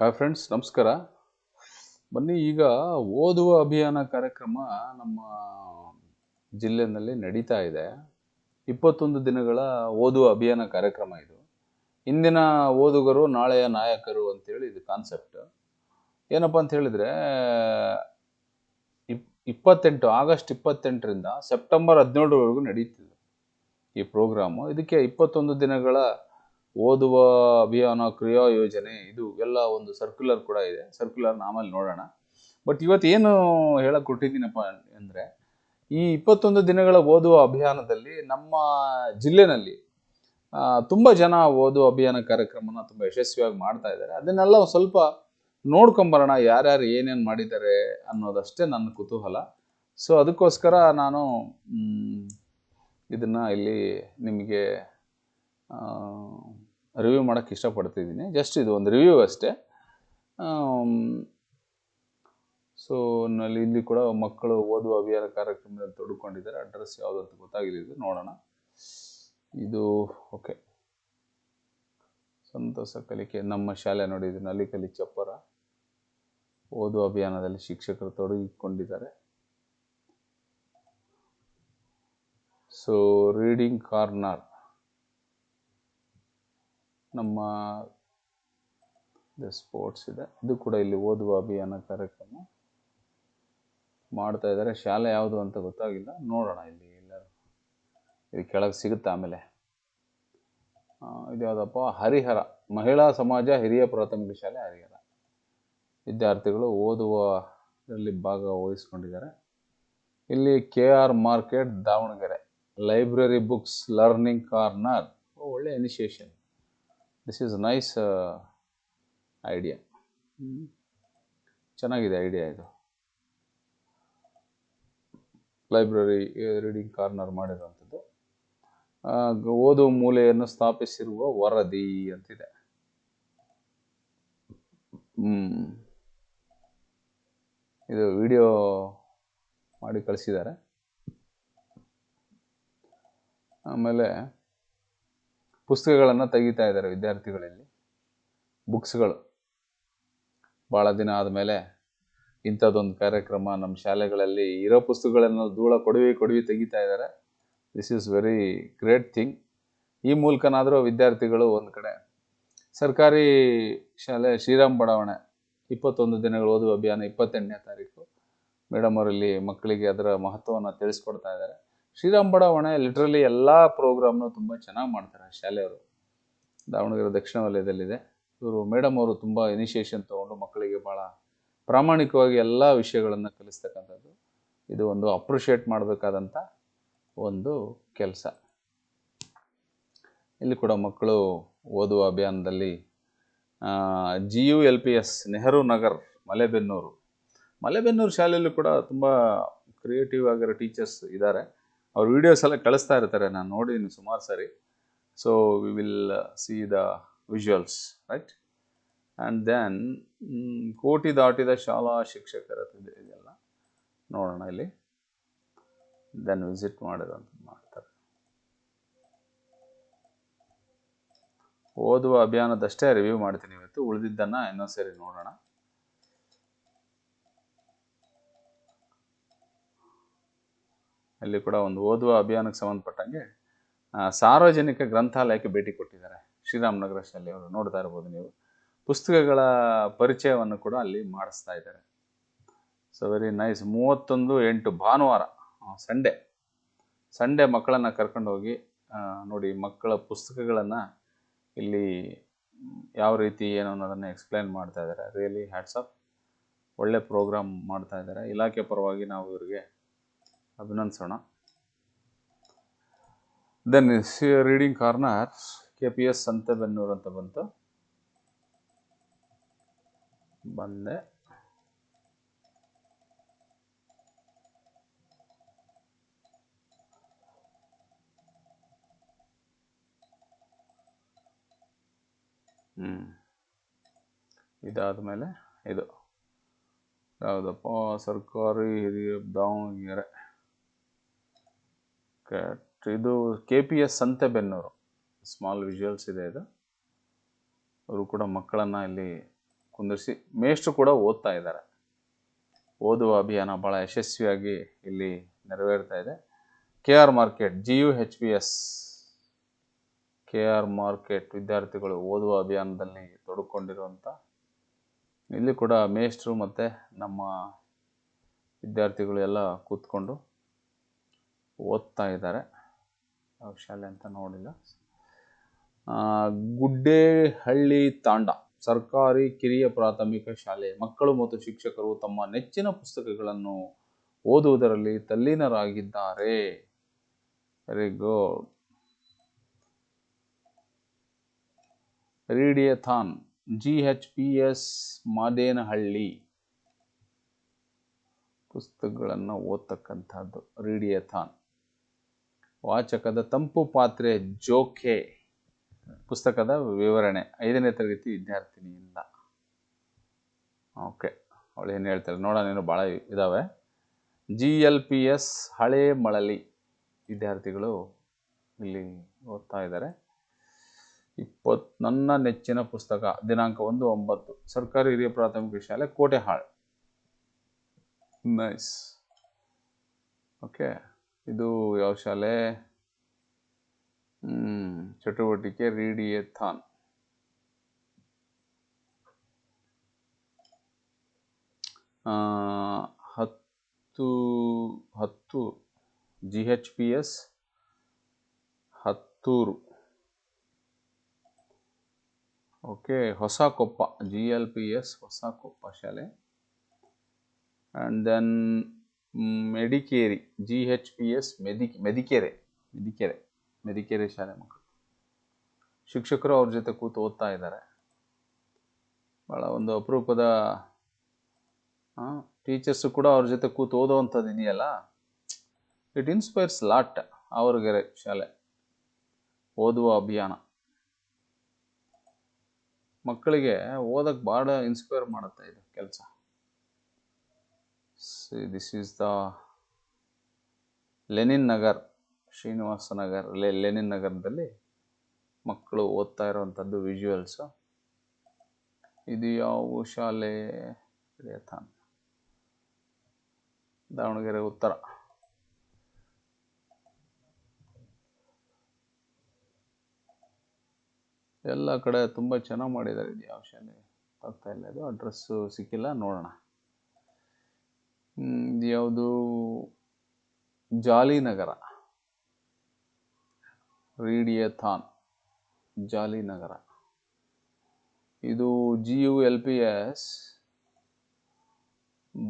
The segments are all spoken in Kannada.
ಹಾಯ್ ಫ್ರೆಂಡ್ಸ್ ನಮಸ್ಕಾರ. ಬನ್ನಿ, ಈಗ ಓದುವ ಅಭಿಯಾನ ಕಾರ್ಯಕ್ರಮ ನಮ್ಮ ಜಿಲ್ಲೆಯಲ್ಲಿ ನಡೀತಾ ಇದೆ. ಇಪ್ಪತ್ತೊಂದು ದಿನಗಳ ಓದುವ ಅಭಿಯಾನ ಕಾರ್ಯಕ್ರಮ ಇದು. ಇಂದಿನ ಓದುಗರು, ನಾಳೆಯ ನಾಯಕರು ಅಂತೇಳಿ ಇದು ಕಾನ್ಸೆಪ್ಟ್ ಏನಪ್ಪ ಅಂತ ಹೇಳಿದ್ರೆ, ಇಪ್, ಇಪ್ಪತ್ತೆಂಟು, ಆಗಸ್ಟ್ ಇಪ್ಪತ್ತೆಂಟರಿಂದ ಸೆಪ್ಟೆಂಬರ್ ಹದಿನೇಳರವರೆಗೂ ನಡೀತಿದೆ ಈ ಪ್ರೋಗ್ರಾಮು ಇದಕ್ಕೆ ಇಪ್ಪತ್ತೊಂದು ದಿನಗಳ ಓದುವ ಅಭಿಯಾನ ಕ್ರಿಯಾ ಯೋಜನೆ, ಇದು ಎಲ್ಲ ಒಂದು ಸರ್ಕ್ಯುಲರ್ ಕೂಡ ಇದೆ. ಸರ್ಕ್ಯುಲರ್ ಆಮೇಲೆ ನೋಡೋಣ. ಬಟ್ ಇವತ್ತು ಏನು ಹೇಳಕ್ ಕೊಟ್ಟಿದ್ದೀನಪ್ಪ ಅಂದರೆ, ಈ ಇಪ್ಪತ್ತೊಂದು ದಿನಗಳ ಓದುವ ಅಭಿಯಾನದಲ್ಲಿ ನಮ್ಮ ಜಿಲ್ಲೆನಲ್ಲಿ ತುಂಬ ಜನ ಓದುವ ಅಭಿಯಾನ ಕಾರ್ಯಕ್ರಮನ ತುಂಬ ಯಶಸ್ವಿಯಾಗಿ ಮಾಡ್ತಾ ಇದ್ದಾರೆ. ಅದನ್ನೆಲ್ಲ ಸ್ವಲ್ಪ ನೋಡ್ಕೊಂಬರೋಣ, ಯಾರ್ಯಾರು ಏನೇನು ಮಾಡಿದ್ದಾರೆ ಅನ್ನೋದಷ್ಟೇ ನನ್ನ ಕುತೂಹಲ. ಸೊ ಅದಕ್ಕೋಸ್ಕರ ನಾನು ಇದನ್ನ ಇಲ್ಲಿ ನಿಮಗೆ ರಿವ್ಯೂ ಮಾಡೋಕ್ಕೆ ಇಷ್ಟಪಡ್ತಿದ್ದೀನಿ. ಜಸ್ಟ್ ಇದು ಒಂದು ರಿವ್ಯೂ ಅಷ್ಟೇ. ಸೊ ನಲ್ಲಿ ಇಲ್ಲಿ ಕೂಡ ಮಕ್ಕಳು ಓದುವ ಅಭಿಯಾನ ಕಾರ್ಯಕ್ರಮದಲ್ಲಿ ತೊಡ್ಕೊಂಡಿದ್ದಾರೆ. ಅಡ್ರೆಸ್ ಯಾವುದು ಅಂತ ಗೊತ್ತಾಗಿಲ್ಲ. ಇದು ನೋಡೋಣ. ಇದು ಓಕೆ ಸಂತೋಷ ಕಲಿಕೆ, ನಮ್ಮ ಶಾಲೆ ನೋಡಿ, ಇದು ನಲಿಕಲಿ ಚಪ್ಪರ. ಓದುವ ಅಭಿಯಾನದಲ್ಲಿ ಶಿಕ್ಷಕರು ತೊಡಗಿಕೊಂಡಿದ್ದಾರೆ. ಸೊ ರೀಡಿಂಗ್ ಕಾರ್ನರ್ ನಮ್ಮ ಸ್ಪೋರ್ಟ್ಸ್ ಇದೆ. ಇದು ಕೂಡ ಇಲ್ಲಿ ಓದುವ ಅಭಿಯಾನ ಕಾರ್ಯಕ್ರಮ ಮಾಡ್ತಾ ಇದ್ದಾರೆ. ಶಾಲೆ ಯಾವುದು ಅಂತ ಗೊತ್ತಾಗಿಲ್ಲ. ನೋಡೋಣ ಇಲ್ಲಿ ಎಲ್ಲರೂ. ಇಲ್ಲಿ ಕೆಳಗೆ ಸಿಗುತ್ತೆ ಆಮೇಲೆ. ಇದು ಯಾವುದಪ್ಪ? ಹರಿಹರ. ಮಹಿಳಾ ಸಮಾಜ, ಹಿರಿಯ ಪ್ರಾಥಮಿಕ ಶಾಲೆ, ಹರಿಹರ. ವಿದ್ಯಾರ್ಥಿಗಳು ಓದುವ ಇದರಲ್ಲಿ ಭಾಗವಹಿಸ್ಕೊಂಡಿದ್ದಾರೆ. ಇಲ್ಲಿ K R market Davangere. Library books learning corner. ಒಳ್ಳೆ initiation this is nice idea ಚೆನ್ನಾಗಿದೆ ಐಡಿಯಾ ಇದು. ಲೈಬ್ರರಿ ರೀಡಿಂಗ್ ಕಾರ್ನರ್ ಮಾಡಿರುವಂಥದ್ದು. ಓದು ಮೂಲೆಯನ್ನು ಸ್ಥಾಪಿಸಿರುವ ವರದಿ ಅಂತಿದೆ. ಇದು ವಿಡಿಯೋ ಮಾಡಿ ಕಳಿಸಿದ್ದಾರೆ. ಆಮೇಲೆ ಪುಸ್ತಕಗಳನ್ನು ತೆಗಿತಾ ಇದ್ದಾರೆ ವಿದ್ಯಾರ್ಥಿಗಳಲ್ಲಿ. ಬುಕ್ಸ್ಗಳು. ಭಾಳ ದಿನ ಆದಮೇಲೆ ಇಂಥದ್ದೊಂದು ಕಾರ್ಯಕ್ರಮ ನಮ್ಮ ಶಾಲೆಗಳಲ್ಲಿ ಇರೋ ಪುಸ್ತಕಗಳನ್ನು ಧೂಳ ಕೊಡವಿ ಕೊಡವಿ ತೆಗಿತಾ ಇದ್ದಾರೆ. This is very great thing ಈ ಮೂಲಕನಾದರೂ ವಿದ್ಯಾರ್ಥಿಗಳು ಒಂದು ಕಡೆ, ಸರ್ಕಾರಿ ಶಾಲೆ ಶ್ರೀರಾಮ್ ಬಡಾವಣೆ, ಇಪ್ಪತ್ತೊಂದು ದಿನಗಳು ಓದುವ ಅಭಿಯಾನ ಇಪ್ಪತ್ತೆಂಟನೇ ತಾರೀಕು. ಮೇಡಮ್ ಅವರಲ್ಲಿ ಮಕ್ಕಳಿಗೆ ಅದರ ಮಹತ್ವವನ್ನು ತಿಳಿಸ್ಕೊಡ್ತಾ ಇದ್ದಾರೆ. ಶ್ರೀರಾಮ್ ಬಡಾವಣೆ ಲಿಟ್ರಲಿ ಎಲ್ಲ ಪ್ರೋಗ್ರಾಮ್ನು ತುಂಬ ಚೆನ್ನಾಗಿ ಮಾಡ್ತಾರೆ ಶಾಲೆಯವರು ದಾವಣಗೆರೆ ದಕ್ಷಿಣ ವಲಯದಲ್ಲಿದೆ. ಇವರು ಮೇಡಮ್ ಅವರು ತುಂಬ ಇನಿಷಿಯೇಷನ್ ತೊಗೊಂಡು ಮಕ್ಕಳಿಗೆ ಭಾಳ ಪ್ರಾಮಾಣಿಕವಾಗಿ ಎಲ್ಲ ವಿಷಯಗಳನ್ನು ಕಲಿಸ್ತಕ್ಕಂಥದ್ದು. ಇದು ಒಂದು ಅಪ್ರಿಷಿಯೇಟ್ ಮಾಡಬೇಕಾದಂಥ ಒಂದು ಕೆಲಸ. ಇಲ್ಲಿ ಕೂಡ ಮಕ್ಕಳು ಓದುವ ಅಭಿಯಾನದಲ್ಲಿ G U L P S Nehru Nagar, Malebennur. Malebennur ಶಾಲೆಯಲ್ಲೂ ಕೂಡ ತುಂಬ ಕ್ರಿಯೇಟಿವ್ ಆಗಿರೋ ಟೀಚರ್ಸ್ ಇದ್ದಾರೆ ಅವ್ರ ವಿಡಿಯೋಸ್ ಎಲ್ಲ ಕಳಿಸ್ತಾ ಇರ್ತಾರೆ, ನಾನು ನೋಡಿದ್ದೀನಿ ಸುಮಾರು ಸಾರಿ. So we will see the visuals right and then ಕೋಟಿ ದಾಟಿದ ಶಾಲಾ ಶಿಕ್ಷಕರ ಇದೆ ಇದೆಲ್ಲ ನೋಡೋಣ ಇಲ್ಲಿ. ದೆನ್ ವಿಸಿಟ್ ಮಾಡಿದಂತ ಮಾಡ್ತಾರೆ. ಓದುವ ಅಭಿಯಾನದಷ್ಟೇ ರಿವ್ಯೂ ಮಾಡ್ತೀನಿ ಇವತ್ತು. ಉಳಿದಿದ್ದನ್ನು ಇನ್ನೊಂದು ಸರಿ ನೋಡೋಣ. ಅಲ್ಲಿ ಕೂಡ ಒಂದು ಓದುವ ಅಭಿಯಾನಕ್ಕೆ ಸಂಬಂಧಪಟ್ಟಂಗೆ ಸಾರ್ವಜನಿಕ ಗ್ರಂಥಾಲಯಕ್ಕೆ ಭೇಟಿ ಕೊಟ್ಟಿದ್ದಾರೆ. ಶ್ರೀರಾಮನಗರ ಶಾಲೆಯವರು ನೋಡ್ತಾ ಇರ್ಬೋದು ನೀವು. ಪುಸ್ತಕಗಳ ಪರಿಚಯವನ್ನು ಕೂಡ ಅಲ್ಲಿ ಮಾಡಿಸ್ತಾ ಇದ್ದಾರೆ. ಸೊ ವೆರಿ ನೈಸ್ ಮೂವತ್ತೊಂದು ಎಂಟು ಭಾನುವಾರ ಸಂಡೇ. ಸಂಡೇ ಮಕ್ಕಳನ್ನು ಕರ್ಕೊಂಡು ಹೋಗಿ ನೋಡಿ ಮಕ್ಕಳ ಪುಸ್ತಕಗಳನ್ನು ಇಲ್ಲಿ ಯಾವ ರೀತಿ ಏನು ಅನ್ನೋದನ್ನು ಎಕ್ಸ್ಪ್ಲೈನ್ ಮಾಡ್ತಾ ಇದ್ದಾರೆ. ರಿಯಲಿ ಹ್ಯಾಟ್ಸ್ ಆಪ್ ಒಳ್ಳೆ ಪ್ರೋಗ್ರಾಮ್ ಮಾಡ್ತಾ ಇದ್ದಾರೆ. ಇಲಾಖೆ ಪರವಾಗಿ ನಾವು ಇವರಿಗೆ ಅಭಿನಂದಿಸೋಣ. Then reading corner K P S Santebennur ಅಂತ ಬಂತು. ಬಂದೆ. ಹ್ಮ್. ಇದಾದ ಮೇಲೆ ಇದು. ಯಾವುದಪ್ಪ, ಸರ್ಕಾರಿ ಹಿರಿಯ ದಾವಣಗೆರೆ. ಕ್ಯಾಟ್ ಇದು K P S Santebennur. Small visuals ಇದೆ ಇದು. ಅವರು ಕೂಡ ಮಕ್ಕಳನ್ನು ಇಲ್ಲಿ ಕುಂದಿರಿಸಿ, ಮೇಷ್ಟ್ರು ಕೂಡ ಓದ್ತಾ ಇದ್ದಾರೆ. ಓದುವ ಅಭಿಯಾನ ಭಾಳ ಯಶಸ್ವಿಯಾಗಿ ಇಲ್ಲಿ ನೆರವೇರ್ತಾ ಇದೆ. K R market G U H P S K R market ವಿದ್ಯಾರ್ಥಿಗಳು ಓದುವ ಅಭಿಯಾನದಲ್ಲಿ ತೊಡಕೊಂಡಿರುವಂಥ ಇಲ್ಲಿ ಕೂಡ ಮೇಷ್ಟ್ರು ಮತ್ತು ನಮ್ಮ ವಿದ್ಯಾರ್ಥಿಗಳು ಎಲ್ಲ ಕೂತ್ಕೊಂಡು ಓದ್ತಾ ಇದ್ದಾರೆ. ಯಾವ ಶಾಲೆ ಅಂತ ನೋಡಿಲ್ಲ. ಗುಡ್ಡೇಹಳ್ಳಿ ತಾಂಡ, ಸರ್ಕಾರಿ ಕಿರಿಯ ಪ್ರಾಥಮಿಕ ಶಾಲೆ. ಮಕ್ಕಳು ಮತ್ತು ಶಿಕ್ಷಕರು ತಮ್ಮ ನೆಚ್ಚಿನ ಪುಸ್ತಕಗಳನ್ನು ಓದುವುದರಲ್ಲಿ ತಲ್ಲೀನರಾಗಿದ್ದಾರೆ. Very good readathon G H P S Madenahalli. ಪುಸ್ತಕಗಳನ್ನು ಓದ್ತಕ್ಕಂಥದ್ದು ರೀಡಿಯಥಾನ್. ವಾಚಕದ ತಂಪು ಪಾತ್ರೆ ಜೋಕೆ. ಪುಸ್ತಕದ ವಿವರಣೆ. ಐದನೇ ತರಗತಿ ವಿದ್ಯಾರ್ಥಿನಿಯಿಂದ. ಓಕೆ. ಅವಳು ಏನು ಹೇಳ್ತಾರೆ ನೋಡೋಣ ಭಾಳ ಇದ್ದಾವೆ ಜಿ ಎಲ್ ಪಿ ಎಸ್ ಹಳೆ ಮಳಲಿ ವಿದ್ಯಾರ್ಥಿಗಳು ಇಲ್ಲಿ ಓದ್ತಾ ಇದ್ದಾರೆ. ಇಪ್ಪತ್, ನನ್ನ ನೆಚ್ಚಿನ ಪುಸ್ತಕ, ದಿನಾಂಕ ಒಂದು ಒಂಬತ್ತು. ಸರ್ಕಾರಿ ಹಿರಿಯ ಪ್ರಾಥಮಿಕ ಶಾಲೆ, ಕೋಟೆಹಾಳ್. Nice okay. ಇದು ಯಾವ ಶಾಲೆ? ಚಟುವಟಿಕೆ ರೀಡಿಯಥಾನ್. ಹತ್ತು ಹತ್ತು G H P S Hattur. Okay Hosa Koppa G L P S Hosa Koppa ಶಾಲೆ. And then Medikeri G H P S ಮೆದಿ, Medikere Medikere Medikere ಶಾಲೆ ಮಕ್ಕಳು. ಶಿಕ್ಷಕರು ಅವ್ರ ಜೊತೆ ಕೂತು ಓದ್ತಾ ಇದ್ದಾರೆ. ಭಾಳ ಒಂದು ಅಪರೂಪದ ಟೀಚರ್ಸು ಕೂಡ ಅವ್ರ ಜೊತೆ ಕೂತು ಓದೋವಂಥದ್ದು ಇದೆಯಲ್ಲ? ಇಟ್ ಇನ್ಸ್ಪೈರ್ಸ್ ಲಾಟ್ ಅವರಿಗೆರೆ ಶಾಲೆ. ಓದುವ ಅಭಿಯಾನ. ಮಕ್ಕಳಿಗೆ ಓದಕ್ಕೆ ಭಾಳ ಇನ್ಸ್ಪೈರ್ ಮಾಡುತ್ತೆ ಇದು ಕೆಲಸ. This is the Lenin Nagar Srinivasa Nagar ಲೆ ಲೆನಿನ್ ನಗರದಲ್ಲಿ ಮಕ್ಕಳು ಓದ್ತಾ ಇರುವಂಥದ್ದು ವಿಜುವಲ್ಸು ಇದು ಯಾವ ಶಾಲೆ? ಹಿಡಿಯಥಾನ್ ದಾವಣಗೆರೆ ಉತ್ತರ. ಎಲ್ಲ ಕಡೆ ತುಂಬ ಚೆನ್ನಾಗಿ ಮಾಡಿದ್ದಾರೆ. ಇದು ಯಾವ ಶಾಲೆ? ಆಗ್ತಾ ಇಲ್ಲ. ಇದು ಅಡ್ರೆಸ್ಸು ಸಿಕ್ಕಿಲ್ಲ. ನೋಡೋಣ. ಯಾವುದು ಜಾಲಿನಗರ. ರೀಡಿಯಥಾನ್, ಜಾಲಿನಗರ. ಇದು G U L P S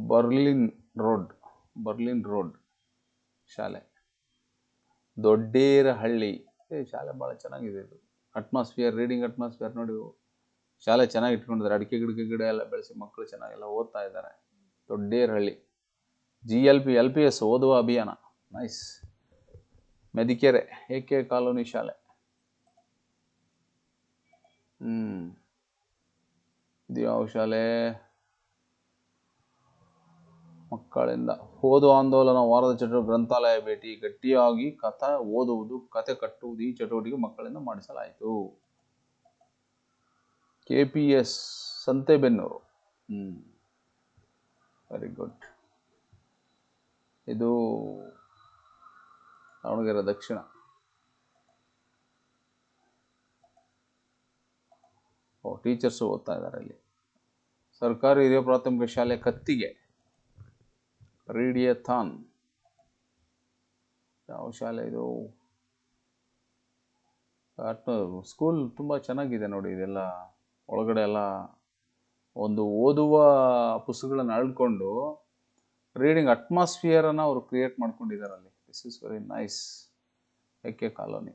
Berlin road Berlin road ಶಾಲೆ. ದೊಡ್ಡೇರಹಳ್ಳಿ. ಏ, ಶಾಲೆ ಭಾಳ ಚೆನ್ನಾಗಿದೆ ಇದು. ಅಟ್ಮಾಸ್ಫಿಯರ್ ರೀಡಿಂಗ್ ಅಟ್ಮಾಸ್ಫಿಯರ್ ನೋಡಿ. ಶಾಲೆ ಚೆನ್ನಾಗಿ ಇಟ್ಕೊಂಡಿದ್ದಾರೆ. ಅಡಿಕೆ ಗಿಡಕೆ ಗಿಡ ಎಲ್ಲ ಬೆಳೆಸಿ ಮಕ್ಕಳು ಚೆನ್ನಾಗೆಲ್ಲ ಓದ್ತಾ ಇದ್ದಾರೆ. Dodderahalli. G L P L P S ಓದುವ ಅಭಿಯಾನ. Nice Medikere A K colony ಶಾಲೆ. ಹ್ಮ್. ಇದು ಯಾವ ಶಾಲೆ? ಮಕ್ಕಳಿಂದ. ಓದು ಆಂದೋಲನ, ವಾರದ ಚಟುವಟಿಕೆ, ಗ್ರಂಥಾಲಯ ಭೇಟಿ. ಗಟ್ಟಿಯಾಗಿ ಕಥೆ ಓದುವುದು ಕತೆ ಕಟ್ಟುವುದು ಈ ಚಟುವಟಿಕೆ ಮಕ್ಕಳಿಂದ ಮಾಡಿಸಲಾಯಿತು. K P S Santebennur. ಹ್ಮ್. ವೆರಿ ಗುಡ್ ಇದು ದಾವಣಗೆರೆ ದಕ್ಷಿಣ. ಓ ಟೀಚರ್ಸು ಓದ್ತಾ ಇದ್ದಾರೆ ಇಲ್ಲಿ. ಸರ್ಕಾರಿ ಹಿರಿಯ ಪ್ರಾಥಮಿಕ ಶಾಲೆ ಕತ್ತಿಗೆ. ರೀಡಿಯಥಾನ್. ಯಾವ ಶಾಲೆ ಇದು? ಸ್ಕೂಲ್ ತುಂಬ ಚೆನ್ನಾಗಿದೆ ನೋಡಿ ಇದೆಲ್ಲ. ಒಳಗಡೆ ಎಲ್ಲ ಒಂದು ಓದುವ ಪುಸ್ತಕಗಳನ್ನು ಅಳ್ಕೊಂಡು ರೀಡಿಂಗ್ ಅಟ್ಮಾಸ್ಫಿಯರನ್ನು ಅವರು ಕ್ರಿಯೇಟ್ ಮಾಡ್ಕೊಂಡಿದ್ದಾರೆ ಅಲ್ಲಿ. ದಿಸ್ ಇಸ್ ವೆರಿ ನೈಸ್ ಎಕ್ಕೆ ಕಾಲೋನಿ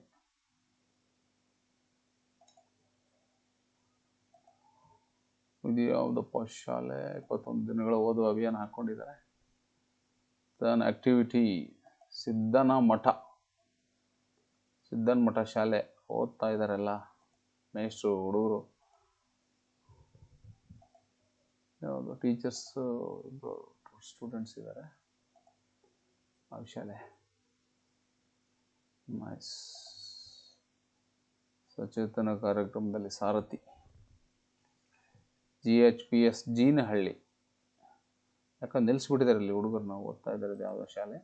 ಇದು ಯಾವುದಪ್ಪ ಶಾಲೆ, ಇಪ್ಪತ್ತೊಂದು ದಿನಗಳ ಓದುವ ಅಭಿಯಾನ ಹಾಕ್ಕೊಂಡಿದ್ದಾರೆ ದನ್ ಆಕ್ಟಿವಿಟಿ ಸಿದ್ಧನ ಮಠ. ಸಿದ್ಧನ್ ಮಠ ಶಾಲೆ ಓದ್ತಾ ಇದ್ದಾರೆಲ್ಲ ಮೇಷ್ಟ್ರು, ಹುಡುಗರು. ಯಾವುದು ಟೀಚರ್ಸ್ ಇಬ್ಬರು ಸ್ಟೂಡೆಂಟ್ಸ್ ಇದ್ದಾರೆ ಆ ಶಾಲೆ. ನೈಸ್ ಸಚೇತನ ಕಾರ್ಯಕ್ರಮದಲ್ಲಿ ಸಾರಥಿ. G H P S Jeenahalli ಯಾಕಂದ್ರೆ ನಿಲ್ಲಿಸ್ಬಿಟ್ಟಿದ್ದಾರೆ ಇಲ್ಲಿ ಹುಡುಗರು ನಾವು ಓದ್ತಾ ಇದ್ದಾರೆ ಇದು ಯಾವುದೋ ಶಾಲೆ.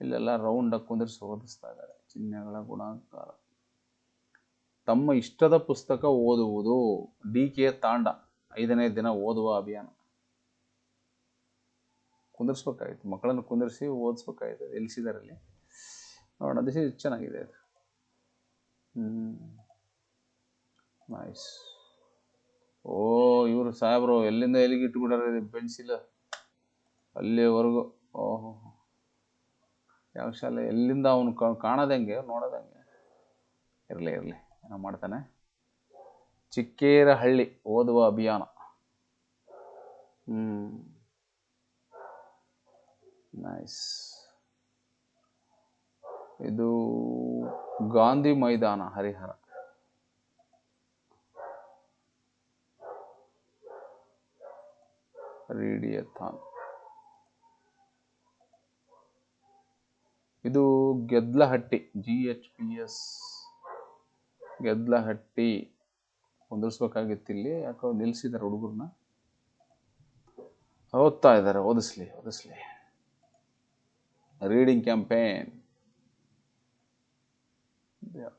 ಇಲ್ಲೆಲ್ಲ ರೌಂಡಾಗಿ ಕುಂದಿರಿಸಿ ಓದಿಸ್ತಾ ಇದ್ದಾರೆ. ಚಿಹ್ನೆಗಳ ಗುಣಾಕಾರ. ತಮ್ಮ ಇಷ್ಟದ ಪುಸ್ತಕ ಓದುವುದು ಡಿ ಕೆ ತಾಂಡ ಐದನೇ ದಿನ ಓದುವ ಅಭಿಯಾನ. ಕುಂದಿರ್ಸ್ಬೇಕಾಗಿತ್ತು. ಮಕ್ಕಳನ್ನು ಕುಂದಿರಿಸಿ ಓದಿಸ್ಬೇಕಾಗಿತ್ತು. ಎಲ್ಸಿದ್ದಾರೆ ಅಲ್ಲಿ ನೋಡೋಣ. ದಿಸ್ ಇಸ್ ಚೆನ್ನಾಗಿದೆ ಅದು. ನೈಸ್ ಓ, ಇವರು ಸಾಹೇಬ್ರು, ಎಲ್ಲಿಂದ ಎಲ್ಲಿಗೆ ಇಟ್ಬಿಟ್ಟಾರೆ ಪೆನ್ಸಿಲ್? ಅಲ್ಲಿವರೆಗೂ. ಓಹೋ. ಯಾವ ಶಾಲೆ? ಎಲ್ಲಿಂದ ಅವನು ಕಾಣೋದಂಗೆ ನೋಡೋದಂಗೆ ಇರಲಿ ಇರಲಿ. ಏನೋ ಮಾಡ್ತಾನೆ. ಚಿಕ್ಕೇರಹಳ್ಳಿ ಓದುವ ಅಭಿಯಾನ. ಹ್ಞೂ ನೈಸ್ ಇದು ಗಾಂಧಿ ಮೈದಾನ, ಹರಿಹರ. ರೇಡಿಯಥಾನ್. ಇದು Gedlahatti G H P S Gedlahatti. ಹೊಂದಿಸ್ಬೇಕಾಗಿತ್ತು ಇಲ್ಲಿ, ಯಾಕೋ ನಿಲ್ಲಿಸಿದ್ದಾರೆ ಹುಡುಗರನ್ನ. ಓದ್ತಾ ಇದ್ದಾರೆ, ಓದಿಸ್ಲಿ ಓದಿಸ್ಲಿ. ರೀಡಿಂಗ್ ಕ್ಯಾಂಪೇನ್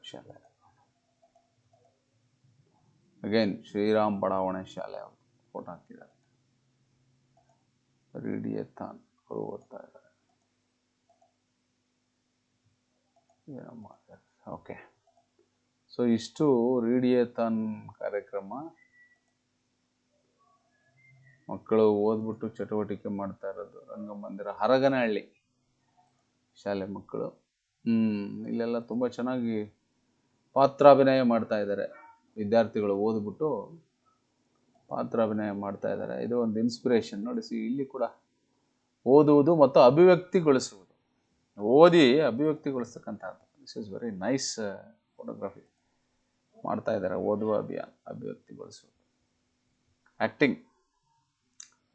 ಶಾಲೆ ಅಗೇನ್ ಶ್ರೀರಾಮ್ ಬಡಾವಣೆ ಶಾಲೆ ಅವರು ಫೋಟೋ ಹಾಕಿದ್ದಾರೆ ರೇಡಿಯಥಾನ್ ಅವರು ಓದ್ತಾ ಇದ್ದಾರೆ ಓಕೆ ಸೊ ಇಷ್ಟು ರೇಡಿಯಥಾನ್ ಕಾರ್ಯಕ್ರಮ ಮಕ್ಕಳು ಓದ್ಬಿಟ್ಟು ಚಟುವಟಿಕೆ ಮಾಡ್ತಾ ಇರೋದು ರಂಗಮಂದಿರ ಹರಗನಹಳ್ಳಿ ಶಾಲೆ ಮಕ್ಕಳು. ಇಲ್ಲೆಲ್ಲ ತುಂಬ ಚೆನ್ನಾಗಿ ಪಾತ್ರಾಭಿನಯ ಮಾಡ್ತಾ ಇದ್ದಾರೆ. ವಿದ್ಯಾರ್ಥಿಗಳು ಓದ್ಬಿಟ್ಟು ಪಾತ್ರಾಭಿನಯ ಮಾಡ್ತಾ ಇದ್ದಾರೆ. ಇದು ಒಂದು ಇನ್ಸ್ಪಿರೇಷನ್ ನೋಡಿ, ಸಿ, ಇಲ್ಲಿ ಕೂಡ ಓದುವುದು ಮತ್ತು ಅಭಿವ್ಯಕ್ತಿಗೊಳಿಸುವುದು. ಓದಿ ಅಭಿವ್ಯಕ್ತಿಗೊಳಿಸ್ತಕ್ಕಂಥದ್ದು. This is very nice photography ಮಾಡ್ತಾ ಇದ್ದಾರೆ. ಓದುವ ಅಭಿಯಾನ ಅಭಿವ್ಯಕ್ತಿಗೊಳಿಸುವುದು. ಆ್ಯಕ್ಟಿಂಗ್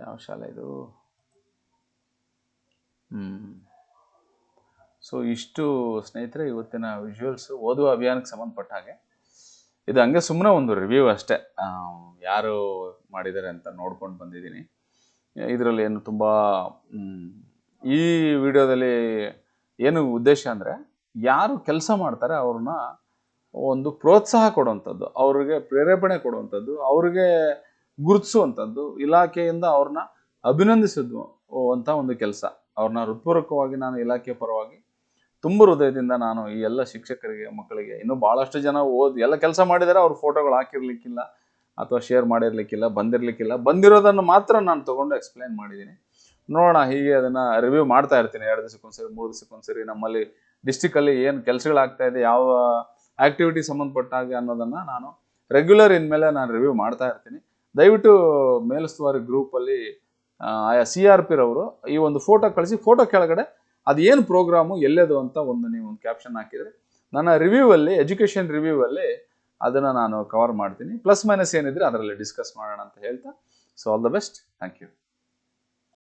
ಯಾವ ಶಾಲೆ ಇದು? ಹ್ಮ್. ಸೊ ಇಷ್ಟು ಸ್ನೇಹಿತರೆ, ಇವತ್ತಿನ ವಿಜುವಲ್ಸ್ ಓದುವ ಅಭಿಯಾನಕ್ಕೆ ಸಂಬಂಧಪಟ್ಟ ಹಾಗೆ. ಇದು ಹಂಗೆ ಸುಮ್ಮನೆ ಒಂದು ರಿವ್ಯೂ ಅಷ್ಟೇ. ಯಾರು ಮಾಡಿದ್ದಾರೆ ಅಂತ ನೋಡ್ಕೊಂಡು ಬಂದಿದ್ದೀನಿ. ಇದರಲ್ಲಿ ಏನು ತುಂಬ ಈ ವಿಡಿಯೋದಲ್ಲಿ ಏನು ಉದ್ದೇಶ ಅಂದರೆ, ಯಾರು ಕೆಲಸ ಮಾಡ್ತಾರೆ ಅವ್ರನ್ನ ಒಂದು ಪ್ರೋತ್ಸಾಹ ಕೊಡುವಂಥದ್ದು, ಅವ್ರಿಗೆ ಪ್ರೇರೇಪಣೆ ಕೊಡುವಂಥದ್ದು, ಅವ್ರಿಗೆ ಗುರುತಿಸುವಂಥದ್ದು, ಇಲಾಖೆಯಿಂದ ಅವ್ರನ್ನ ಅಭಿನಂದಿಸಿದ್ವು ಅಂತ ಒಂದು ಕೆಲಸ. ಅವ್ರನ್ನ ಹೃತ್ಪೂರ್ವಕವಾಗಿ ನಾನು ಇಲಾಖೆ ಪರವಾಗಿ ತುಂಬ ಹೃದಯದಿಂದ ನಾನು ಈ ಎಲ್ಲ ಶಿಕ್ಷಕರಿಗೆ, ಮಕ್ಕಳಿಗೆ ಇನ್ನೂ ಭಾಳಷ್ಟು ಜನ ಓದಿ, ಎಲ್ಲ ಕೆಲಸ ಮಾಡಿದರೆ, ಅವ್ರ ಫೋಟೋಗಳು ಹಾಕಿರ್ಲಿಕ್ಕಿಲ್ಲ ಅಥವಾ ಶೇರ್ ಮಾಡಿರ್ಲಿಕ್ಕಿಲ್ಲ, ಬಂದಿರಲಿಕ್ಕಿಲ್ಲ. ಬಂದಿರೋದನ್ನು ಮಾತ್ರ ನಾನು ತೊಗೊಂಡು ಎಕ್ಸ್ಪ್ಲೈನ್ ಮಾಡಿದ್ದೀನಿ. ನೋಡೋಣ, ಹೀಗೆ ಅದನ್ನು ರಿವ್ಯೂ ಮಾಡ್ತಾ ಇರ್ತೀನಿ. ಎರಡು ದಿವಸಕ್ಕೊಂದ್ಸರಿ, ಮೂರು ದಿವಸಕ್ಕೊಂದ್ಸರಿ ನಮ್ಮಲ್ಲಿ ಡಿಸ್ಟಿಕಲ್ಲಿ ಏನು ಕೆಲಸಗಳಾಗ್ತಾ ಇದೆ, ಯಾವ ಆ್ಯಕ್ಟಿವಿಟಿ ಸಂಬಂಧಪಟ್ಟ ಹಾಗೆ ಅನ್ನೋದನ್ನು ನಾನು ರೆಗ್ಯುಲರ್ ಇನ್ಮೇಲೆ ನಾನು ರಿವ್ಯೂ ಮಾಡ್ತಾ ಇರ್ತೀನಿ. ದಯವಿಟ್ಟು ಮೇಲುಸ್ತುವಾರಿ ಗ್ರೂಪಲ್ಲಿ ಆಯಾ ಸಿ ಆರ್ ಪಿರವರು ಈ ಒಂದು ಫೋಟೋ ಕಳಿಸಿ ಫೋಟೋ ಕೆಳಗಡೆ ಅದು ಏನು ಪ್ರೋಗ್ರಾಮು, ಎಲ್ಲದು ಅಂತ ಒಂದು ನೀವು ಒಂದು ಕ್ಯಾಪ್ಷನ್ ಹಾಕಿದರೆ, ನನ್ನ ರಿವ್ಯೂ ಅಲ್ಲಿ ಎಜುಕೇಷನ್ ರಿವ್ಯೂ ಅಲ್ಲಿ ಅದನ್ನು ನಾನು ಕವರ್ ಮಾಡ್ತೀನಿ. ಪ್ಲಸ್ ಮೈನಸ್ ಏನಿದ್ರೆ ಅದರಲ್ಲಿ ಡಿಸ್ಕಸ್ ಮಾಡೋಣ ಅಂತ ಹೇಳ್ತಾ so all the best thank you